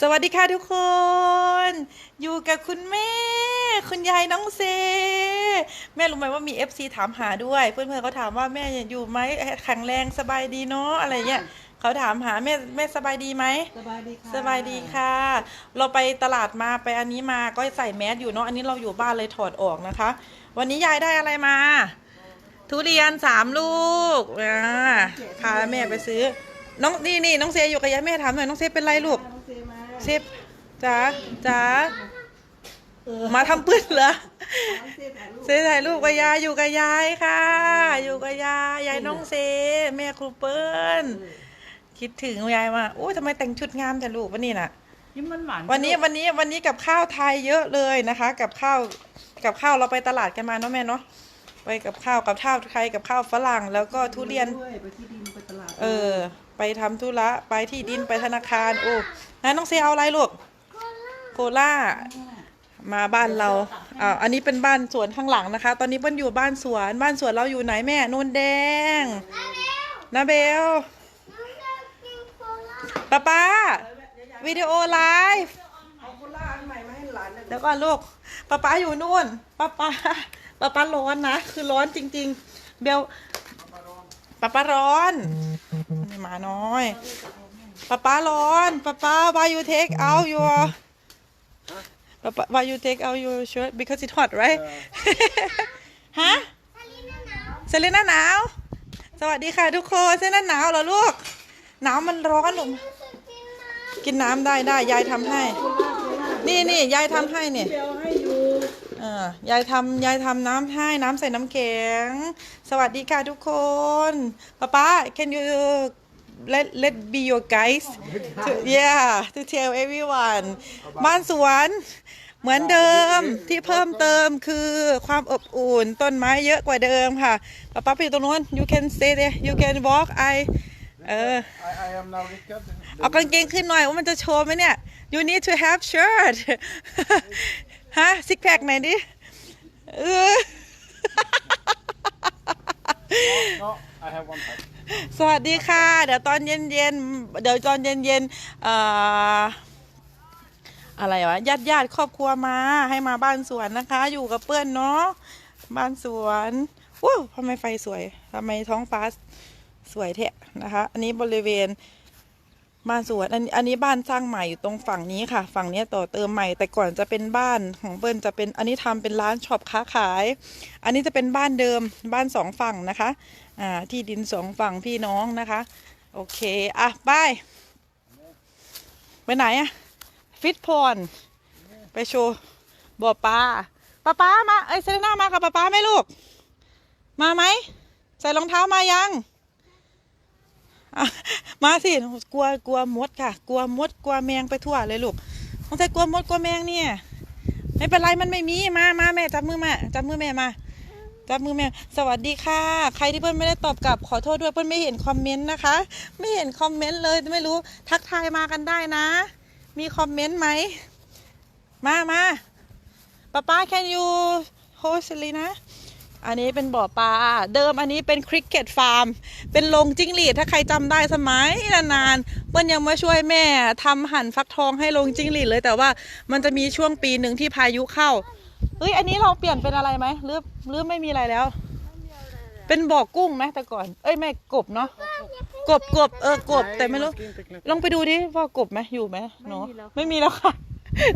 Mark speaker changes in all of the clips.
Speaker 1: สวัสดีค่ะทุกคน อยู่กับคุณแม่ คุณยายน้องเซ แม่รู้ไหมว่ามี FC ถามหาด้วย เพื่อนๆเขาถามว่าแม่อยู่ไหมแข็งแรงสบายดีเนาะอะไรเงี้ยเขาถามหาแม่แม่สบายดีไหม
Speaker 2: สบายดีค่ะ
Speaker 1: สบายดีค่ะ เราไปตลาดมาไปอันนี้มาก็ใส่แมสอยู่เนาะอันนี้เราอยู่บ้านเลยถอดออกนะคะ วันนี้ยายได้อะไรมา ทุเรียนสามลูกอ่าพาแม่ไปซื้อ น้องนี่นี่น้องเซอยู่กับยายแม่ถามหน่อยน้องเซเป็นไรลูก
Speaker 2: น้องเซมา
Speaker 1: เซฟจ๋าจ๋ามาทำปืนเหรอ
Speaker 2: น้องเซถ่ายรูป
Speaker 1: เซถ่ายรูปกับยายอยู่กับยายค่ะ อยู่กับยายยายน้องเซแม่ครูเปิ้ลคิดถึงยายมาโอ้ยทำไมแต่งชุดงามแต่ลูกวันนี้น่ะ
Speaker 2: ยิ้มมันหวาน
Speaker 1: วันนี้วันนี้วันนี้กับข้าวไทยเยอะเลยนะคะ กับข้าวกับข้าวเราไปตลาดกันมาเนาะแม่เนาะไปกับข้าวกับข้าวไทยกับข้าวฝรั่ง แล้วก็ทุเรียน
Speaker 2: ด้วยไปที่ดินไปตลาด
Speaker 1: เออ ไปทำธุระ ไปที่ดินไปธนาคาร โอ้นะน้องเซเอาอะไรลูก โคล่า มาบ้านเรา อ่า อันนี้เป็นบ้านสวนข้างหลังนะคะ ตอนนี้เปิ้ลอยู่บ้านสวน บ้านสวนเราอยู่ไหนแม่นูนแดงนาเบลป้าป้า วิดีโอไลฟ์
Speaker 2: เอาโคล่าอันใหม่มาให้หลานนะ
Speaker 1: เดี๋ยวก่อนลูกป้าป้าอยู่นู่นป้าป้าป้าป้าร้อนนะ คือร้อนจริง ๆ เบลป้าป้าร้อนนี่ หมาน้อยป้าป้าร้อนป้าป้า why you take out your ป้าป้า why you take out your shirt because it's hot right ฮะเซเลน่าหนาว สวัสดีค่ะทุกคนเซเลน่าหนาวเหรอลูก หนาวมันร้อนหนูกินน้ำได้ได้ยายทำให้ นี่นี่ยายทำให้เนี่ย
Speaker 2: เบลให้อยู่
Speaker 1: เออยายทำยายทำน้ำให้น้ำใส่น้ำแข็ง สวัสดีค่ะทุกคน ป๊าป๊า can you let let be your guys to yeah to tell everyone บ้านสวนเหมือนเดิมที่เพิ่มเติมคือความอบอุ่นต้นไม้เยอะกว่าเดิมค่ะป๊าป๊าไปอยู่ตรงนู้น you can stay there you can walk I เออเอากางเกงขึ้นหน่อยว่ามันจะโชว์ไหมเนี่ย you need to have shirt ฮะซิกแพคไหนดิเออ
Speaker 3: No, I have one pack.
Speaker 1: สวัสดีค่ะ เดี๋ยวตอนเย็นเย็นเดี๋ยวตอนเย็นเย็นอะไรวะญาติญาติครอบครัวมาให้มาบ้านสวนนะคะ อยู่กับเพื่อนเนาะบ้านสวนว้าวทำไมไฟสวยทำไมท้องฟ้าสวยแท้นะคะ อันนี้บริเวณ บ้านสวนอันอันนี้บ้านสร้างใหม่อยู่ตรงฝั่งนี้ค่ะ ฝั่งนี้ต่อเติมใหม่ แต่ก่อนจะเป็นบ้านของเปิ้ลจะเป็นอันนี้ทำเป็นร้านช็อปค้าขาย อันนี้จะเป็นบ้านเดิมบ้านสองฝั่งนะคะอ่าที่ดินสองฝั่งพี่น้องนะคะ โอเคอะบายไปไหนอะฟิตพอนไปโชว์บ่อปลาป้าป้ามาเอ้ยเซเลน่ามากับป้าป้าไหมลูก มาไหมใส่รองเท้ามายัง มาสิกลัวกลัวมดค่ะ กลัวมดกลัวแมงไปทั่วเลยลูกต้องใส่กลัวมดกลัวแมงเนี่ย ไม่เป็นไรมันไม่มีมามาแม่จับมือแม่จับมือแม่มาจับมือแม่สวัสดีค่ะ ใครที่เพื่อนไม่ได้ตอบกลับขอโทษด้วยเพื่อนไม่เห็นคอมเมนต์นะคะ ไม่เห็นคอมเมนต์เลยไม่รู้ทักทายมากันได้นะ มีคอมเมนต์ไหมมามาป้าป้า can you host เลยนะ อันนี้เป็นบ่อปลา เดิมอันนี้เป็นคริกเก็ตฟาร์ม เป็นโรงจิ้งหรีด ถ้าใครจำได้สมัยนานๆเปิ้ลยังมาช่วยแม่ทำหั่นฟักทองให้โรงจิ้งหรีดเลย แต่ว่ามันจะมีช่วงปีหนึ่งที่พายุเข้าเฮ้ย อันนี้เราเปลี่ยนเป็นอะไรไหมหรือหรือไม่มีอะไรแล้ว เป็นบ่อกุ้งไหมแต่ก่อน เอ้ยไม่กบเนาะ กบกบเออกบแต่ไม่รู้ ลองไปดูดิว่ากบไหมอยู่ไหมเนาะ ไม่มีแล้วค่ะ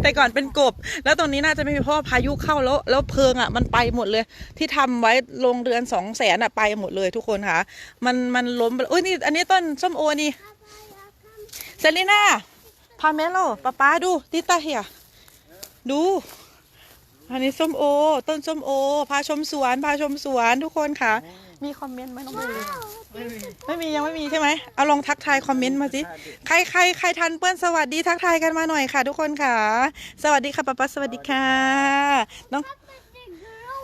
Speaker 1: แต่ก่อนเป็นกบ แล้วตรงนี้น่าจะไม่มีเพราะพายุเข้าแล้วแล้วเพลิงอะมันไปหมดเลย ที่ทำไว้โรงเรือนสองแสนอะไปหมดเลยทุกคนค่ะ มันมันล้มไปอุ้ยนี่อันนี้ต้นส้มโอนี่เซรีน่าพาเมโลป้าป้าดูติตาเฮียดู อันนี้ส้มโอ ต้นส้มโอ พาชมสวน พาชมสวนทุกคนค่ะ มีคอมเมนต์ไหมน้องเบลไม่มียังไม่มีใช่ไหมเอาลองทักทายคอมเมนต์มาสิใครใครใครทันเพื่อนสวัสดีทักทายกันมาหน่อยค่ะ ทุกคนค่ะ สวัสดีค่ะป๊าป๊าสวัสดีค่ะน้อง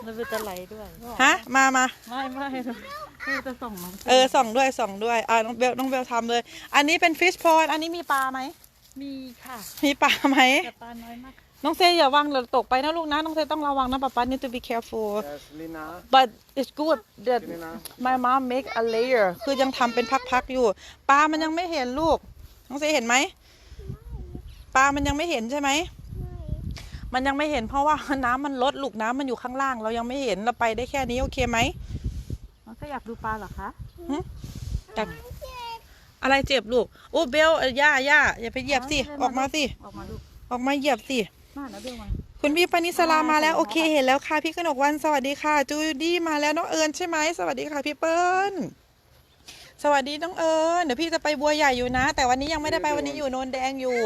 Speaker 2: แล้วเป็นตะไลด้วย
Speaker 1: ฮะมามา
Speaker 2: ไม่ไม่คือจะส่งน้อง
Speaker 1: เออส่องด้วยส่องด้วยอ่าน้องเบลน้องเบลทำเลย อันนี้เป็นฟิชพอนอันนี้มีปลาไหม
Speaker 2: มีค่ะ
Speaker 1: มีปลาไหม
Speaker 2: แต่ปลาน้อยมาก
Speaker 1: น้องเซอย่าวางเดี๋ยวตกไปนะลูกนะ น้องเซต้องระวังนะป๊าป๊า need to be careful
Speaker 3: Yes, Lina.
Speaker 1: but it's good that
Speaker 3: Lina.
Speaker 1: my mom make a layer คือยังทำเป็นพักๆอยู่ปลามันยังไม่เห็นลูก น้องเซเห็นไหมปลามันยังไม่เห็นใช่ไหม มันยังไม่เห็นเพราะว่า น้ำมันลดลูกน้ำมันอยู่ข้างล่าง เรายังไม่เห็นเราไปได้แค่นี้โอเคไหม
Speaker 2: น้องก็อยากดูปลาเหรอคะ
Speaker 1: จากอะไรเจ็บลูกโอ้เบลเอ่อย่าย่าอย่าไปเหยียบสิ ออกมาสิ
Speaker 2: ออกมาดู
Speaker 1: ออกมาเหยียบสิ
Speaker 2: มานะเบลมา
Speaker 1: คุณพี่ปณิสลามาแล้วโอเคเห็นแล้วค่ะพี่กนกวันสวัสดีค่ะ จูดี้มาแล้วน้องเอิญใช่ไหมสวัสดีค่ะพี่เปิ้ลสวัสดีน้องเอิญเดี๋ยวพี่จะไปบัวใหญ่อยู่นะ แต่วันนี้ยังไม่ได้ไปวันนี้อยู่โนนแดงอยู่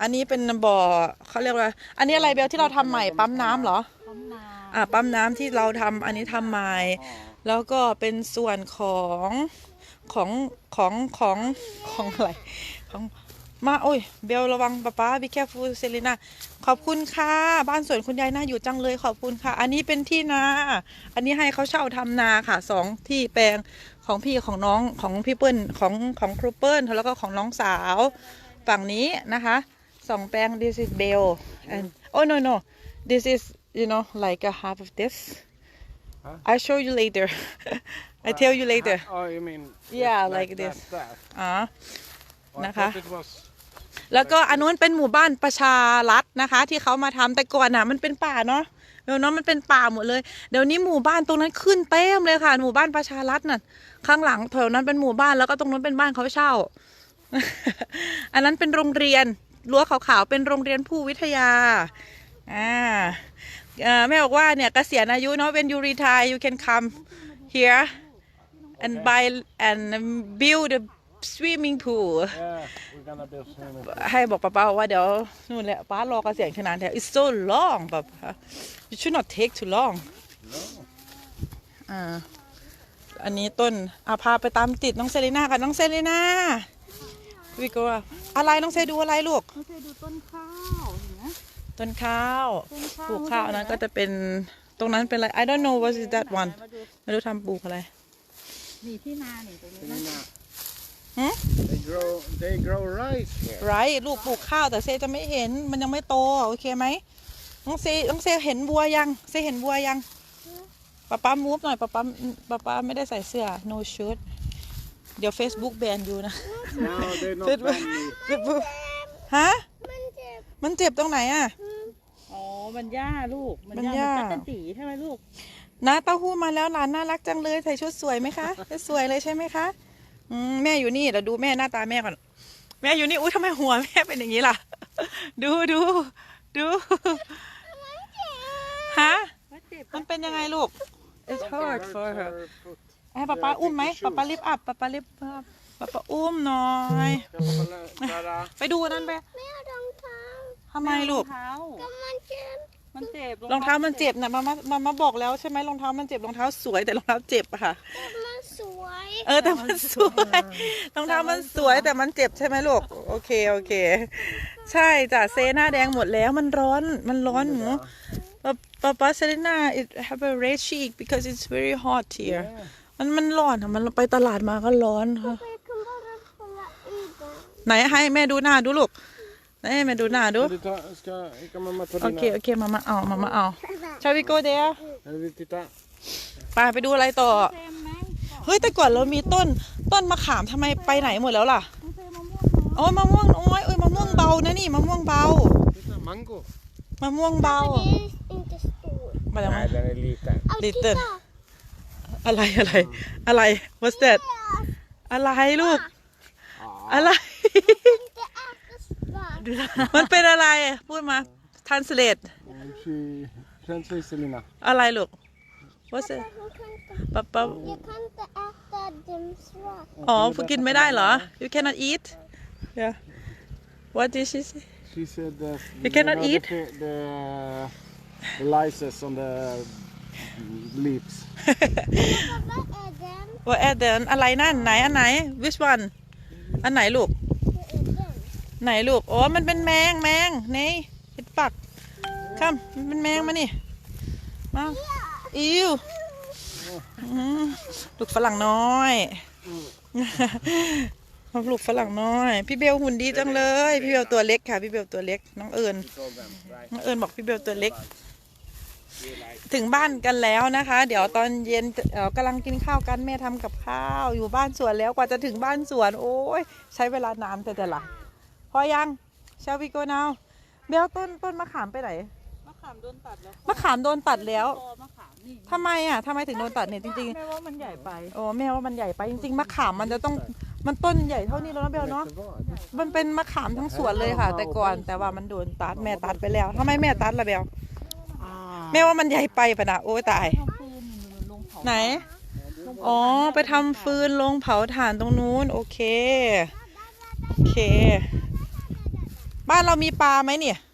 Speaker 1: อันนี้เป็นบ่อเขาเรียกว่า อันนี้อะไรเบลที่เราทำใหม่ปั๊มน้ำเหรอ
Speaker 2: ปั๊มนา
Speaker 1: อ่าปั๊มน้ำที่เราทำอันนี้ทำใหม่แล้วก็เป็นส่วนของของของของของอะไรของ มาโอ้ยเบลระวังป๊าป๊าบิแคฟูเซลิน่าขอบคุณค่ะ บ้านสวนคุณยายน่าอยู่จังเลยขอบคุณค่ะ อันนี้เป็นที่นา อันนี้ให้เขาเช่าทำนาค่ะสองที่แปลงของพี่ของน้องของพี่เปิ้ลของของครูเปิ้ลแล้วก็ของน้องสาวฝั่งนี้นะคะสองแปลง this is Bell and oh no no this is you know like a half of this
Speaker 3: Huh?
Speaker 1: I show you later I tell you later
Speaker 3: Oh, you mean?
Speaker 1: Yeah,
Speaker 3: that-
Speaker 1: like
Speaker 3: that-
Speaker 1: this.
Speaker 3: that, that.
Speaker 1: อ๋อ
Speaker 3: Oh, I
Speaker 1: Naka.
Speaker 3: thought it was.
Speaker 1: แล้วก็อันนู้นเป็นหมู่บ้านประชารัฐนะคะ ที่เขามาทำแต่ก่อนน่ะมันเป็นป่าเนาะเดี๋ยวเนาะมันเป็นป่าหมดเลย เดี๋ยวนี้หมู่บ้านตรงนั้นขึ้นเต็มเลยค่ะ หมู่บ้านประชารัฐน่ะ ข้างหลังแถวนั้นเป็นหมู่บ้านแล้วก็ตรงนั้นเป็นบ้านเขาเช่า อันนั้นเป็นโรงเรียนรั้วขาวๆเป็นโรงเรียนผู้วิทยา อ่าแม่บอกว่าเนี่ยเกษียณอายุเนาะ when you retire you can come here and buy and build a swimming pool
Speaker 3: Yeah, we're gonna build swimming. pool.
Speaker 1: ให้บอกป้าป้าว่าเดี๋ยวนู่นแหละป้ารอเกษียณขนาดนี้ it's so long ป้าป้า you should not take too long อ่าอันนี้ต้นอาพาไปตามติดน้องเซรีน่ากับน้องเซรีน่าวิโกะอะไรน้องเซดูอะไรลูก
Speaker 2: น้องเคยดูต้นข้าวเห็นไหม
Speaker 1: ต้นข้าว
Speaker 2: ต้นข้าว
Speaker 1: ปลูกข้าวอันนั้นก็จะเป็นตรงนั้นเป็นอะไร I don't know what is that one
Speaker 2: มาดู
Speaker 1: ไม่รู้ทำปลูกอะไร
Speaker 2: นี่ที่นานี่ตรงนี้นะ
Speaker 3: Selena,
Speaker 1: Hmm?
Speaker 3: They grow. They grow rice here.
Speaker 1: ไรลูกปลูกข้าวแต่เซจะไม่เห็นมันยังไม่โตโอเคไหมน้องเซน้องเซเห็นวัวยังเซเห็นวัวยังป้าป้ามูฟหน่อยป้าป้าป้าป้าไม่ได้ใส่เสื้อ no shirt เดี๋ยว Facebook แบนอยู่นะ
Speaker 3: No, they're not
Speaker 1: Facebook
Speaker 3: family.
Speaker 1: Facebook ฮะมันเจ็บตรงไหนอะ
Speaker 2: อ๋อ มันหญ้าลูก มัน
Speaker 1: มัน
Speaker 2: หญ้า
Speaker 1: หญ้า
Speaker 2: มันจักรจีใช่ไหมลูก
Speaker 1: นะเต้าหู้มาแล้วหลานน่ารักจังเลยใส่ชุดสวยไหมคะ สวยเลยใช่ไหมคะ อืมแม่อยู่นี่เดี๋ยวดูแม่หน้าตาแม่ก่อน แม่อยู่นี่อุ้ยทำไมหัวแม่เป็นอย่างนี้ล่ะ ดูดูดูฮะ
Speaker 2: ว่าเจ็บ
Speaker 1: มันเป็นยังไงลูก It's hard for her
Speaker 3: Her foot.
Speaker 1: ให้ป๊าป๊าอุ้มไหมป๊าป๊าลิฟต์อัพป๊าป๊าลิฟต์อัพป๊าป๊าอุ้มหน่อย
Speaker 3: Ska pappa lä- Sara?
Speaker 1: ไปดูนั่นไป
Speaker 4: ไม่เอารองเท้า
Speaker 1: ทำไมลูก
Speaker 2: รองเท้า
Speaker 4: ก็มันเจ็บ
Speaker 2: มันเจ็บ
Speaker 1: รองเท้ามันเจ็บนะมามามามาบอกแล้วใช่ไหมรองเท้ามันเจ็บรองเท้าสวยแต่รองเท้าเจ็บอะค่ะ
Speaker 4: แต่มันส วย
Speaker 1: เออแต่มันสวยรองเท้ามันสวยแต่มันเจ็บใช่ไหมลูกโอเคโอเค ใช่จ้ะเซหน้าแดงหมดแล้วมันร้อนมันร้อนหนูป๊าป๊าป๊าเซเลน่า it have a red cheek because it's very hot here มันมันร้อนอะมันไปตลาดมาก็ร้อนค่ะ
Speaker 4: ไปคุณพ่อรับคนละอีกอะ
Speaker 1: ไหนให้แม่ดูหน้าดูลูกไหนให้แม่ดูหน้าดู
Speaker 3: Ska, du ta, ska, kan mamma ta
Speaker 1: โอ
Speaker 3: dina?
Speaker 1: เคโอเคมามาเอามามาเอา shall we go there
Speaker 3: Eller vill titta?
Speaker 1: ไปไปดูอะไรต่อ
Speaker 2: เต็มไหม
Speaker 1: เฮ้ยแต่ก่อนเรามีต้นต้นมะขามทำไมไปไหนหมดแล้วล่ะ
Speaker 2: น้องเคยมะม่วงเหรอ
Speaker 1: โอ้ยมะม่วงโอ้ยเอ้ยมะม่วงเบานะนี่มะม่วงเบา
Speaker 3: Titta, mango.
Speaker 1: มะม่วงเบา
Speaker 4: Det är inte stor.
Speaker 1: มาแล้ว
Speaker 3: Nej, den är liten.
Speaker 4: Au,
Speaker 1: Liten.
Speaker 4: titta!
Speaker 1: อะไรอะไร อะไร what's that อะไรลูก อะไร
Speaker 4: Inte äta svart.
Speaker 1: มันเป็นอะไร พูดมา translate
Speaker 3: She translate Selena.
Speaker 1: อะไรลูก what's it
Speaker 4: Hon kan inte,
Speaker 1: ปะปะ
Speaker 4: jag kan inte äta dem svart.
Speaker 1: อ๋อกินไม่ได้เหรอ you cannot eat yeah what did she say
Speaker 3: She said that
Speaker 1: You cannot
Speaker 3: know,
Speaker 1: eat?
Speaker 3: the, fi- the the lices on the leaves.
Speaker 4: Vad är den?
Speaker 1: what are the อะไรนั่นไหนอันไหน which one อันไหนลูก
Speaker 4: Vad är den?
Speaker 1: ไหนลูกอ๋อมันเป็นแมงแมงนี่เห็ดปักข้ามมันเป็นแมงมานี่มาอิวอืม ลูกฝรั่งน้อย ลูกฝรั่งน้อย พี่เบลหุ่นดีจังเลย พี่เบลตัวเล็กค่ะ พี่เบลตัวเล็ก น้องเอิญ
Speaker 3: Told them, right?
Speaker 1: น้องเอิญบอกพี่เบลตัวเล็ก ถึงบ้านกันแล้วนะคะ เดี๋ยวตอนเย็นเอ่อกำลังกินข้าวกันแม่ทำกับข้าว อยู่บ้านสวนแล้วกว่าจะถึงบ้านสวน โอ้ยใช้เวลานานแต่แต่ละพอยัง shall we go now เบลต้นต้นมะขามไปไหน
Speaker 2: มะขามโดนตัดแล้ว
Speaker 1: มะขามโดนตัดแล้ว
Speaker 2: ตอมะขาม นี่
Speaker 1: ทำไมอะทำไมถึงโดนตัดเนี่ยจริง
Speaker 2: แม่ว่ามันใหญ่ไป
Speaker 1: ๆโอ้แม่ว่ามันใหญ่ไปจริง ๆมะขามมันจะต้องมันต้นใหญ่เท่านี้แล้วนะเบลเนาะมันเป็นมะขามทั้งสวนเลยค่ะ แต่ก่อนแต่ว่ามันโดนตัดแม่ตัดไปแล้วทำไมแม่ตัดล่ะเบลแม่ว่ามันใหญ่ไปปะนะโอ้ยตาย
Speaker 2: ทำฟืนมันลงเผา
Speaker 1: ไหนอ๋อ ไปทำฟืนลงเผาถ่านตรงนู้น โอเค โอเค บ้านเรามีปลาไหมเนี่ย
Speaker 2: มีน้อย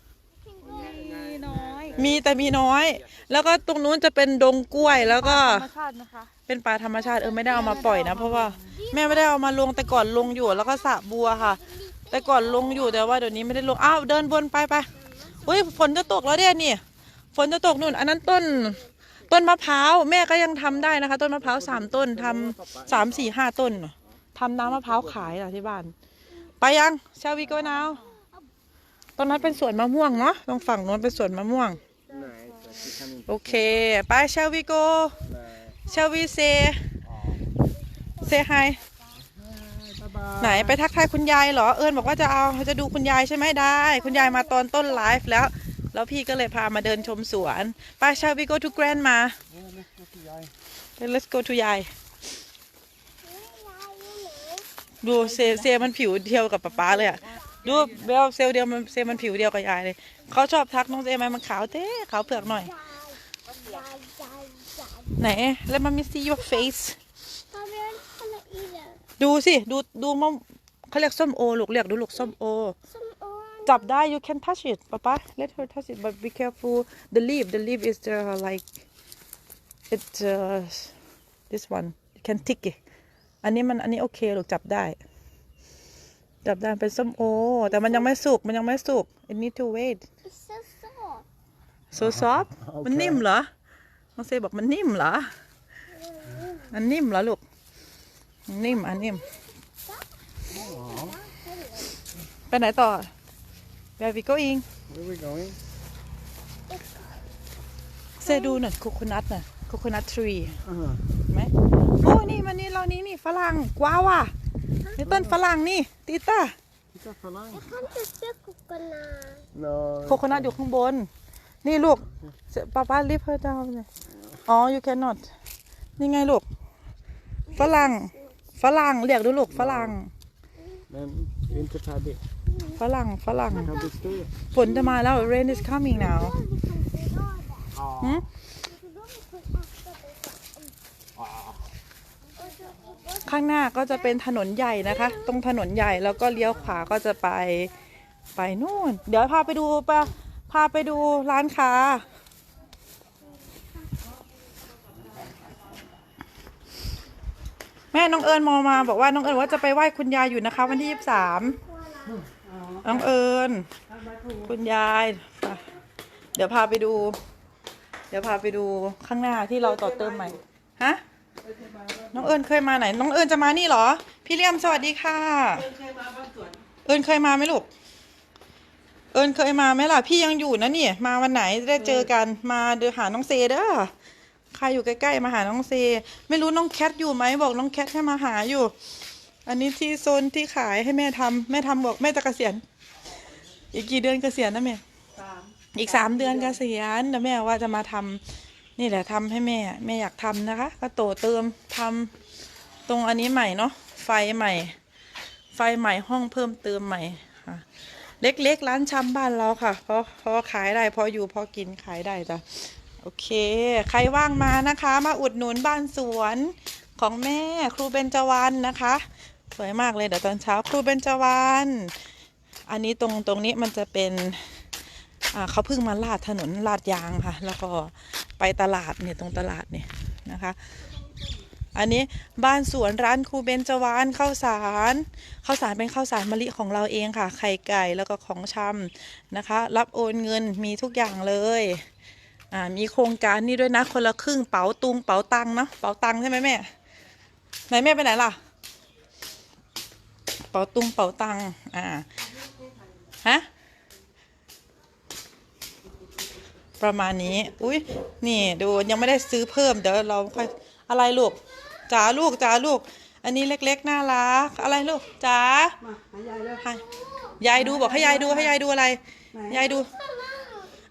Speaker 1: มีแต่มีน้อย แล้วก็ตรงนู้นจะเป็นดงกล้วยแล้วก็
Speaker 2: ธรรมชาตินะคะ
Speaker 1: เป็นปลาธรรมชาติเออไม่ได้เอามาปล่อยนะ เพราะว่าแม่ไม่ได้เอามาลงแต่ก่อนลงอยู่แล้วก็สระบัวค่ะ แต่ก่อนลงอยู่แต่ว่าเดี๋ยวนี้ไม่ได้ลงอ้าวเดินบนไปไปอุ้ยฝนจะตกแล้วเนี่ยนี่ ฝนจะตกนู่น อันนั้นต้น ต้นมะพร้าวแม่ก็ยังทำได้นะคะ ต้นมะพร้าวสามต้นทำสามสี่ห้าต้นทำน้ำมะพร้าวขายล่ะที่บ้าน ไปยังชาวีโกนาวตรงนั้นเป็นสวนมะม่วงเนาะตรงฝั่งนู้นเป็นสวนมะม่วง โอเคไป shall we go shall we say say hi ไหนไปทักทายคุณยายเหรอ เอิญบอกว่าจะเอาจะดูคุณยายใช่ไหมได้ คุณยายมาตอนต้นไลฟ์แล้ว แล้วพี่ก็เลยพามาเดินชมสวนไป shall we go to grandma let's go to ยายดูเซเซมันผิวเดียวกับป๊าป๊าเลยอะ ดูเบลเซลเดียวมันเซลมันผิวเดียวกับยายเลยเขาชอบทักน้องเซไหมมันขาวเต้ขาวเผือกหน่อย ไหน let me see your face ดูสิ ดูดูมะเขาเรียกส้มโอลูกเรียกดูลูกส้มโอ จับได้ you can touch it ป๊าป๊า let her touch it but be careful the leaf the leaf is the like it uh, this one you can tick it อันนี้มันอันนี้โอเคลูกจับได้ จับได้เป็นส้มโอ แต่มันยังไม่สุก มันยังไม่สุก it need to wait so soft มันนิ่มเหรอน้องเซบอกมันนิ่มเหรอมันนิ่มเหรอลูก นิ่ม อันนิ่ม ไปไหนต่อ Where we going
Speaker 3: Where are we going?
Speaker 1: เซดูหน่อยโคโคนัทน่ะโคโคนัททรี
Speaker 3: Uh-huh.
Speaker 1: ไหมโอ้นี่มันนี่เรานี่นี่ฝรั่งกว้าวอะ นี่ต้นฝรั่งนี่ตีต้า
Speaker 3: Titta för långt.
Speaker 4: No.
Speaker 1: โคโคนัทอยู่ข้างบน นี่ลูกป้าป้าลิฟเธอดาวเลยอ๋อ you cannot นี่ไงลูก ฝรั่ง ฝรั่ง เรียกดูลูก ฝรั่ง
Speaker 3: Men vi är inte färdiga.
Speaker 1: ฝรั่ง ฝรั่ง
Speaker 3: Kan bli stor.
Speaker 1: ฝนจะมาแล้ว rain is coming now หืม ข้างหน้าก็จะเป็นถนนใหญ่นะคะ ตรงถนนใหญ่แล้วก็เลี้ยวขวาก็จะไปไปนู่น เดี๋ยวพาไปดูปะพาไปดูร้านค้า แม่น้องเอิญมองมาบอกว่าน้องเอิญว่าจะไปไหว้คุณยายอยู่นะคะ วันที่ยี่สิบสามน้องเอิญคุณยายเดี๋ยวพาไปดู เดี๋ยวพาไปดูข้างหน้าที่เราต่อเติมใหม่ฮะ น้องเอิญเคยมาไหน น้องเอิญจะมานี่เหรอ พี่เลี่ยมสวัสดีค่ะเอิญเคยมาไหมลูก เอิญเคยมาไหมล่ะ พี่ยังอยู่นะนี่มาวันไหนจะได้เจอกัน มาเดินหาน้องเซเด้อ ใครอยู่ใกล้ๆมาหาน้องเซ ไม่รู้น้องแคทอยู่ไหมบอกน้องแคทให้มาหาอยู่ อันนี้ที่โซนที่ขายให้แม่ทำแม่ทำบอกแม่จะเกษียณ อีกกี่เดือนเกษียณนะแม่อีกสามเดือนเกษียณแต่แม่ว่าจะมาทำ นี่แหละทำให้แม่แม่อยากทำนะคะ ก็โตเติมทำตรงอันนี้ใหม่เนาะไฟใหม่ ไฟใหม่ห้องเพิ่มเติมใหม่ค่ะเล็กๆร้านชำบ้านเราค่ะเพราะเพราะขายได้พออยู่พอกินขายได้จ้ะโอเค ใครว่างมานะคะ มาอุดหนุนบ้านสวนของแม่ครูเบญจวรรณนะคะ สวยมากเลยเดี๋ยวตอนเช้าครูเบญจวรรณอันนี้ตรงตรงนี้มันจะเป็นเขาเพิ่งมาลาดถนนลาดยางค่ะ แล้วก็ ไปตลาดเนี่ยตรงตลาดเนี่ยนะคะ อันนี้บ้านสวนร้านครูเบญจวรรณข้าวสารข้าวสารเป็นข้าวสารมะลิของเราเองค่ะ ไข่ไก่แล้วก็ของชำนะคะ รับโอนเงินมีทุกอย่างเลยอ่ามีโครงการนี้ด้วยนะคนละครึ่งเป๋าตุงเป๋าตังเนาะเป๋าตังใช่ไหมแม่ไหนแม่ไปไหนล่ะ เป๋าตุงเป๋าตังอ่าฮะ ประมาณนี้ อุ้ยนี่ดูยังไม่ได้ซื้อเพิ่มเดี๋ยวเราค่อยอะไรลูกจ๋าลูกจ๋าลูก อันนี้เล็กๆน่ารัก อะไรลูกจ๋า
Speaker 5: มาหายายเลย
Speaker 1: ให้ยายดูบอกให้ยายดูให้ยายดูอะไรยายดู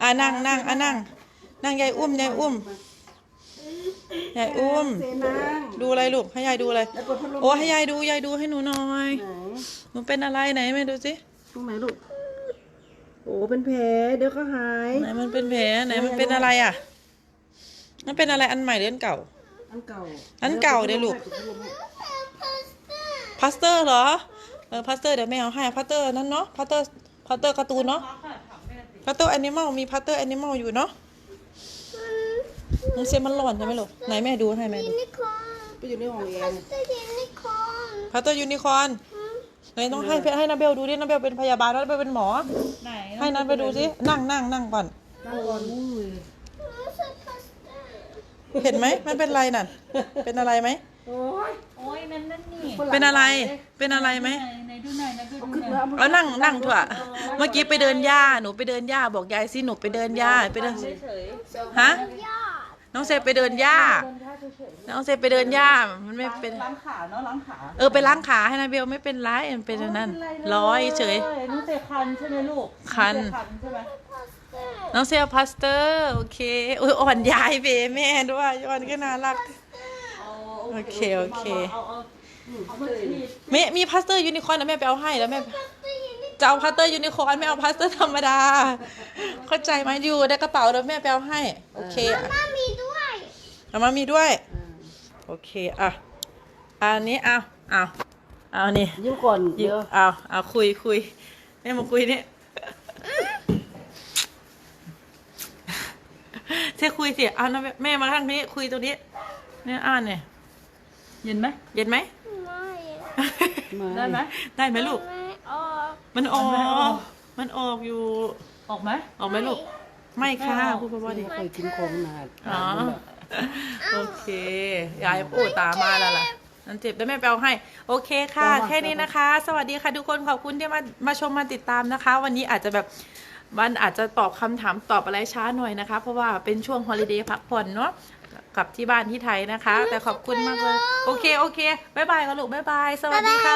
Speaker 1: อ่านั่งนั่งอ่านั่ง นั่งยายอุ้มยายอุ้มยายอุ้ม
Speaker 5: เซนาง
Speaker 1: ดูอะไรลูกให้ยายดูอะไร
Speaker 5: แล้วเปิดพัดลม
Speaker 1: โอ้ให้ยายดูยายดูให้หนูหน่อย
Speaker 5: ไหน
Speaker 1: หนูเป็นอะไรไหนแม่ดูสิ
Speaker 5: ตรงไหนลูก โอ้เป็นแผลเดี๋ยวก็หาย
Speaker 1: ไหนมันเป็นแผลไหนมันเป็นอะไรอะ มันเป็นอะไรอันใหม่หรืออันเก่า
Speaker 5: อันเก่า
Speaker 1: อันเก่าเดี๋ยวลูกพาสเตอร์เหรอ เออพาสเตอร์เดี๋ยวแม่เอาให้พาสเตอร์นั่นเนาะพาสเตอร์พาสเตอร์การ์ตูนเนาะพาสเตอร์แอนิมอลมีพาสเตอร์แอนิมอลอยู่เนาะน้องเซมันหล่อนใช่ไหมลูกไหนแม่ดูให้แม่ดู
Speaker 4: Unicorn.
Speaker 5: ไปอยู่ในห้องแอร์
Speaker 4: The unicorn.
Speaker 1: พาสเตอร์ยูนิคอร์น ไหนต้องให้ให้นาเบลดูดินาเบลเป็นพยาบาลนาเบลเป็นหมอ
Speaker 2: ไหน
Speaker 1: ให้นาเบลดูสินั่งนั่งนั่งก่อน
Speaker 5: นั่งก่อนอุ้ย
Speaker 4: What's a pastel?
Speaker 1: เห็นไหมมันเป็นอะไรนั่นเป็นอะไรไหม
Speaker 5: โอ้ย
Speaker 2: โอ้ยนั่นนั่นนี่
Speaker 1: เป็นอะไรเป็นอะไรไหม
Speaker 2: ไหนไหนดูหน่อยนะดูดู
Speaker 5: ขึ้น
Speaker 2: หน่
Speaker 5: มา
Speaker 2: อย
Speaker 1: เอานั่งนั่งเถอะเมื่อกี้ไปเดินหญ้าหนูไปเดินหญ้าบอกยายสิหนูไปเดินหญ้าไปเดิน
Speaker 2: เฉย
Speaker 1: ฮะ
Speaker 4: Yeah.
Speaker 1: น้องเซไปเดินหญ้า
Speaker 2: ๆ เดินท่าเฉย
Speaker 1: น้องเซไปเดินหญ้ามันไม่เป็น
Speaker 2: ๆล้างขาเนาะล้างขา
Speaker 1: เออไปล้างขาให้นาเบลไม่เป็นไรมันเป็นอันนั่นร้อยเฉย
Speaker 2: น้องเซคันใช่ไหมลูก
Speaker 1: คัน
Speaker 2: องเซคันใช่ไหม
Speaker 4: Pastel.
Speaker 1: น้องเซลพาสเตอร์โอเคอุ้ยอ่อนยายเบแม่ด้วยอ่อนก็น่ารัก โอเคโอเค
Speaker 2: เอาเอาเอามาฉีด
Speaker 1: แม่มีพาสเตอร์ยูนิคอร์นนะแม่ไปเอาให้แล้วแม่จะเอาพาสเตอร์ยูนิคอร์นไม่เอาพาสเตอร์ธรรมดา เข้าใจไหมอยู่ในกระเป๋าเดี๋ยวแม่ไปเอาให้ โอเคอะ
Speaker 4: Mommy, do I?
Speaker 1: เอามามีด้วย โอเค อะ อันนี้เอาเอาเอานี่
Speaker 5: ยิ้มก่อน
Speaker 1: หยิ
Speaker 5: เดี๋
Speaker 1: บ
Speaker 5: ยว
Speaker 1: เอาเอาคุยคุยแม่มาคุยนี่เธอคุยสิเอานะแม่มาทางนี้ คุยตรงนี้เนี่ยอ่านเนี่ย
Speaker 2: เย็นไหม
Speaker 1: เย็นไหม
Speaker 4: My.
Speaker 2: ได้ไหม
Speaker 1: ได้ไหมลูก
Speaker 4: My. Oh.
Speaker 1: มันออ
Speaker 2: มันไม่ออกก
Speaker 1: มันออกอยู่
Speaker 2: ออกไหม
Speaker 1: ออกไหมลูก ไม่ค่ะพูดเพราะว่าดิ
Speaker 5: เคยกินของนาน
Speaker 1: อ๋อ โอเคยายโอ้ตามาแล้วล่ะนั่นเจ็บแล้วแม่ไปเอาให้ โอเคค่ะ แค่นี้นะคะ สวัสดีค่ะทุกคนขอบคุณที่มามาชมมาติดตามนะคะ วันนี้อาจจะแบบมันอาจจะตอบคำถามตอบอะไรช้าหน่อยนะคะ เพราะว่าเป็นช่วงฮอลิเดย์พักผ่อนเนาะกลับที่บ้านที่ไทยนะคะ แต่ขอบคุณมากเลย โอเค โอเคบายบายกันลูกบายบาย สวัสดีค่ะ